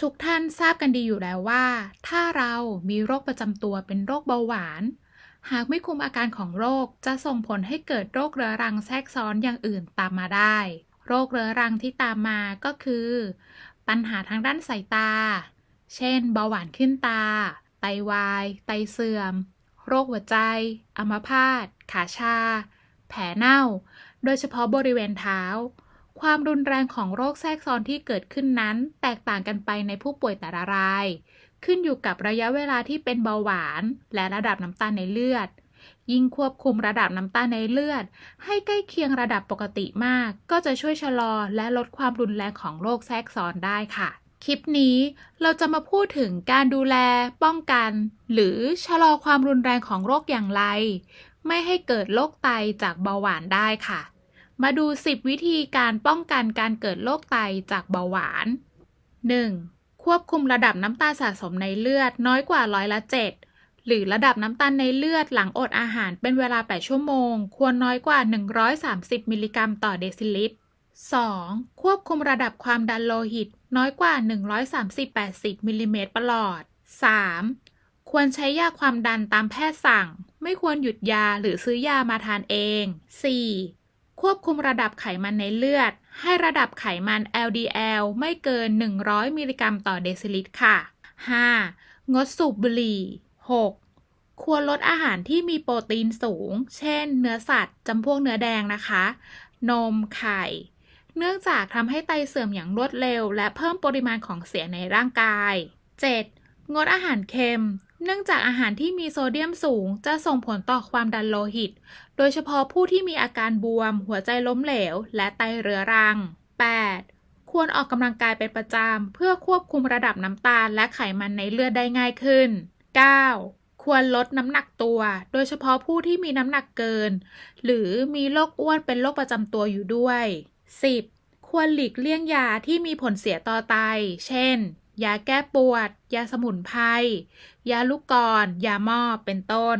ทุกท่านทราบกันดีอยู่แล้วว่า ถ้าเรามีโรคประจำตัวเป็นโรคเบาหวาน หากไม่คุมอาการของโรคจะส่งผลให้เกิดโรคเรื้อรังแทรกซ้อนอย่างอื่นตามมาได้ โรคเรื้อรังที่ตามมาก็คือ ปัญหาทางด้านสายตา เช่น เบาหวานขึ้นตา ไตวาย ไตเสื่อม โรคหัวใจ อัมพาต ขาชา แผลเน่า โดยเฉพาะบริเวณเท้า ความรุนแรงของโรคแทรกซ้อนที่เกิดขึ้นนั้น แตกต่างกันไปในผู้ป่วยแต่ละราย ขึ้นอยู่กับระยะเวลาที่เป็นเบาหวาน และระดับน้ำตาลในเลือด ยิ่งควบคุมระดับน้ำตาลในเลือด ให้ใกล้เคียงระดับปกติมาก ก็จะช่วยชะลอและลดความรุนแรงของโรคแทรกซ้อนได้ค่ะ คลิปนี้เราจะมาพูดถึงการดูแล ป้องกัน หรือชะลอความรุนแรงของโรคอย่างไร ไม่ให้เกิดโรคไตจากเบาหวานได้ค่ะ มาดู 10 วิธีการป้องกันการเกิดโรคไตจากเบาหวาน 1. ควบคุมระดับน้ำตาลสะสมในเลือดน้อยกว่าร้อยละ 7 หรือระดับน้ำตาลในเลือดหลังอดอาหารเป็นเวลา 8 ชั่วโมง ควรน้อยกว่า 130 มิลลิกรัมต่อเดซิลิตร 2. ควบคุมระดับความดันโลหิต น้อยกว่า 130-80 มิลลิเมตรประหลอด 3. ควรใช้ยาความดันตามแพทย์สั่ง ไม่ควรหยุดยาหรือซื้อยามาทานเอง 4. ควบคุมระดับไขมันในเลือด ให้ระดับไขมัน LDL ไม่เกิน 100 มิลลิกรัมต่อเดซิลิตรค่ะ 5. งดสูบบุหรี่ 6. ควรลดอาหารที่มีโปรตีนสูง เช่น เนื้อสัตว์จำพวกเนื้อแดงนะคะ นม ไข่ เนื่องจากทำให้ไตเสื่อมอย่างรวดเร็ว และเพิ่มปริมาณของเสียในร่างกาย 7. งดอาหารเค็ม เนื่องจากอาหารที่มีโซเดียมสูง จะส่งผลต่อความดันโลหิต โดยเฉพาะผู้ที่มีอาการบวม หัวใจล้มเหลว และไตเรื้อรัง 8. ควรออกกำลังกายเป็นประจำ เพื่อควบคุมระดับน้ำตาลและไขมันในเลือดได้ง่ายขึ้น 9. ควรลดน้ำหนักตัว โดยเฉพาะผู้ที่มีน้ำหนักเกิน หรือมีโรคอ้วนเป็นโรคประจำตัวอยู่ด้วย 10. ควรหลีกเลี่ยงยาที่มีผลเสียต่อไต เช่น ยาแก้ปวด ยาสมุนไพร ยาลูกกรยาหม้อ เป็นต้น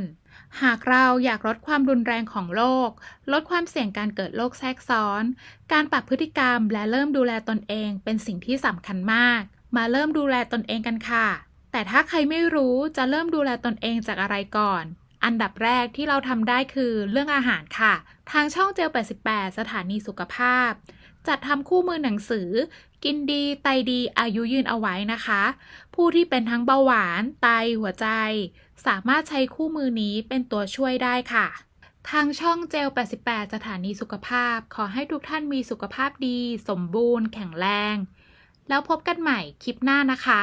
หากเราอยากลดความรุนแรงของโรค ลดความเสี่ยงการเกิดโรคแทรกซ้อน การปรับพฤติกรรมและเริ่มดูแลตนเองเป็นสิ่งที่สำคัญมาก มาเริ่มดูแลตนเองกันค่ะ แต่ถ้าใครไม่รู้จะเริ่มดูแลตนเองจากอะไรก่อน อันดับแรกที่เราทำได้คือเรื่องอาหารค่ะ ทางช่องเจล 88 สถานีสุขภาพ จัดทำคู่มือหนังสือ กินดีไตดีอายุยืนเอาไว้นะคะ ผู้ที่เป็นทั้งเบาหวาน ไตหัวใจ สามารถใช้คู่มือนี้เป็นตัวช่วยได้ค่ะทางช่องเจล 88 สถานีสุขภาพ ขอให้ทุกท่านมีสุขภาพดี สมบูรณ์ แข็งแรง แล้วพบกันใหม่คลิปหน้านะคะ